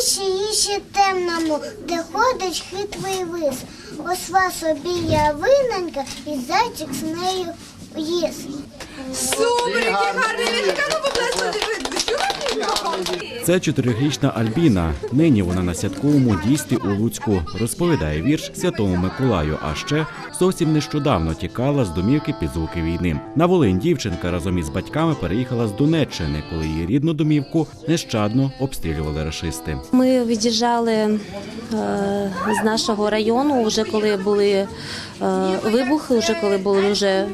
Іще, іще темному, де ходить хитрий лис. Осла собі явиненька, і зайчик з нею їсть. Супер, який гарний віршик. А ну, будь ласка, дивіться, що ви Це чотирирічна Альбіна. Нині вона на святковому дійстві у Луцьку розповідає вірш Святому Миколаю. А ще зовсім нещодавно тікала з домівки під звуки війни. На Волинь дівчинка разом із батьками переїхала з Донеччини, коли її рідну домівку нещадно обстрілювали рашисти. Ми від'їжджали е, з нашого району, вже коли були вибухи, вже коли було вже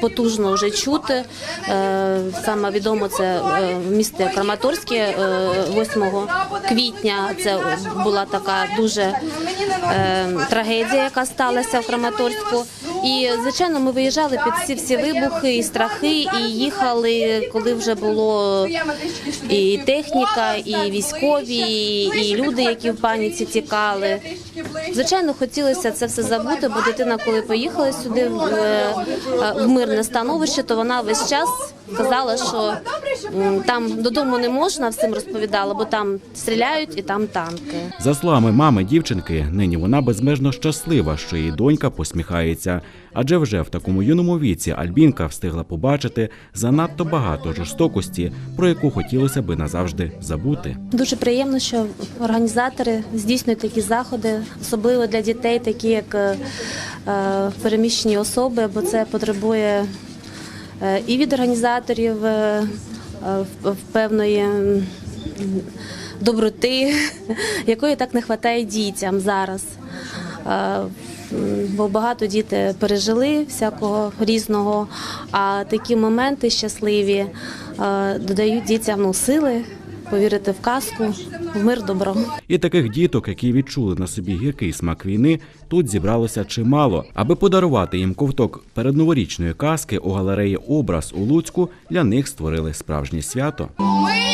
потужно вже чути. Е, саме відомо це е, місто Краматорське е, 8 квітня. Це була така дуже е, трагедія, яка сталася в Краматорську. І звичайно, ми виїжджали під ці всі вибухи і страхи, і їхали, коли вже було і техніка, і військові, і люди, які в паніці тікали. Звичайно, хотілося це все забути, бо дитина, коли поїхала сюди в, е, в мирне становище, то вона весь час казала, що там додому не можна, всім розповідала, бо там стріляють і там танки. За словами мами дівчинки, нині вона безмежно щаслива, що її донька посміхається. Адже вже в такому юному віці Альбінка встигла побачити занадто багато жорстокості, про яку хотілося би назавжди забути. Дуже приємно, що організатори здійснюють такі заходи, особливо для дітей, такі як е, е, переміщені особи, бо це потребує е, і від організаторів певної доброти, якої так не вистачає дітям зараз. Е, Бо багато діти пережили всякого різного, а такі моменти щасливі е, додають дітям ну, сили повірити в казку, в мир добро. І таких діток, які відчули на собі гіркий смак війни, тут зібралося чимало. Аби подарувати їм ковток передноворічної казки у галереї Образ у Луцьку для них створили справжнє свято. Зміни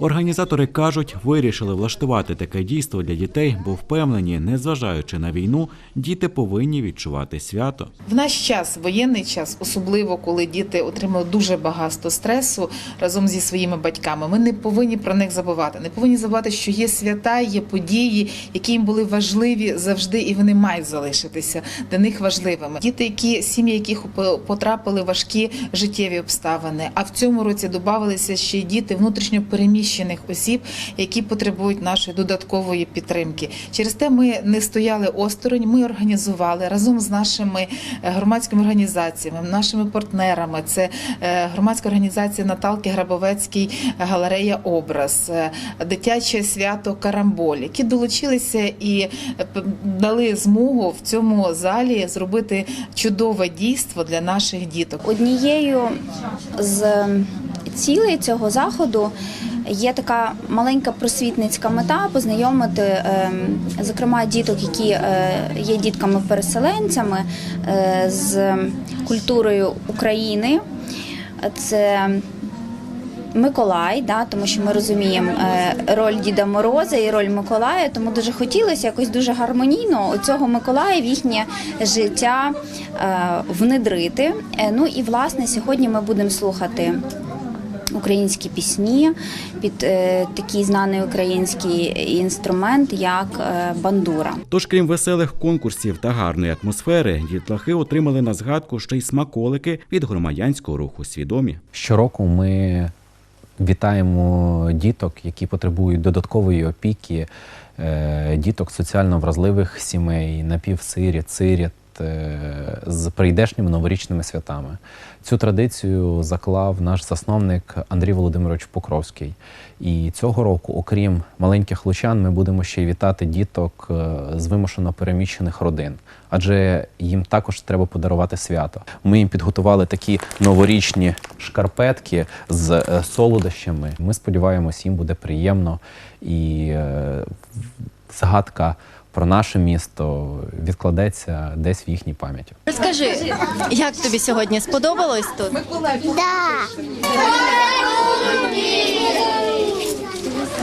Організатори кажуть, вирішили влаштувати таке дійство для дітей, бо впевнені, незважаючи на війну, діти повинні відчувати свято. В наш час, воєнний час, особливо коли діти отримали дуже багато стресу разом зі своїми батьками. Ми не повинні про них забувати. Не повинні забувати, що є свята, є події, які їм були важливі завжди, і вони мають залишитися для них важливими. Діти, які сім'ї, яких потрапили важкі життєві обставини. А в цьому році додавалися ще й діти внутрішньо переміщених осіб, які потребують нашої додаткової підтримки. Через те ми не стояли осторонь. Ми організували разом з нашими е, громадськими організаціями, нашими партнерами. Це е, громадська організація Наталки Грабовецький, е, галерея Образ, дитяче свято Карамболь, які долучилися і дали змогу в цьому залі зробити чудове дійство для наших діток. Однією з цілей цього заходу є така маленька просвітницька мета познайомити, ем, зокрема, діток, які е, є дітками-переселенцями е, з культурою України. Це Миколай, да, тому що ми розуміємо е, роль Діда Мороза і роль Миколая, тому дуже хотілося якось дуже гармонійно цього Миколая в їхнє життя внедрити. Ну і власне сьогодні ми будемо слухати. Українські пісні під е, такий знаний український інструмент, як е, бандура. Тож, крім веселих конкурсів та гарної атмосфери, дітлахи отримали на згадку ще й смаколики від громадянського руху свідомі. Щороку ми вітаємо діток, які потребують додаткової опіки, е, діток соціально вразливих сімей, напівсиріт, сиріт, з прийдешніми новорічними святами. Цю традицію заклав наш засновник Андрій Володимирович Покровський. І цього року, окрім маленьких лучан, ми будемо ще й вітати діток е, з вимушено переміщених родин, адже їм також треба подарувати свято. Ми їм підготували такі новорічні шкарпетки з е, солодощами. Ми сподіваємось, їм буде приємно і е, згадка про наше місто відкладеться десь в їхній пам'яті. Розкажи, як тобі сьогодні сподобалось тут? Да.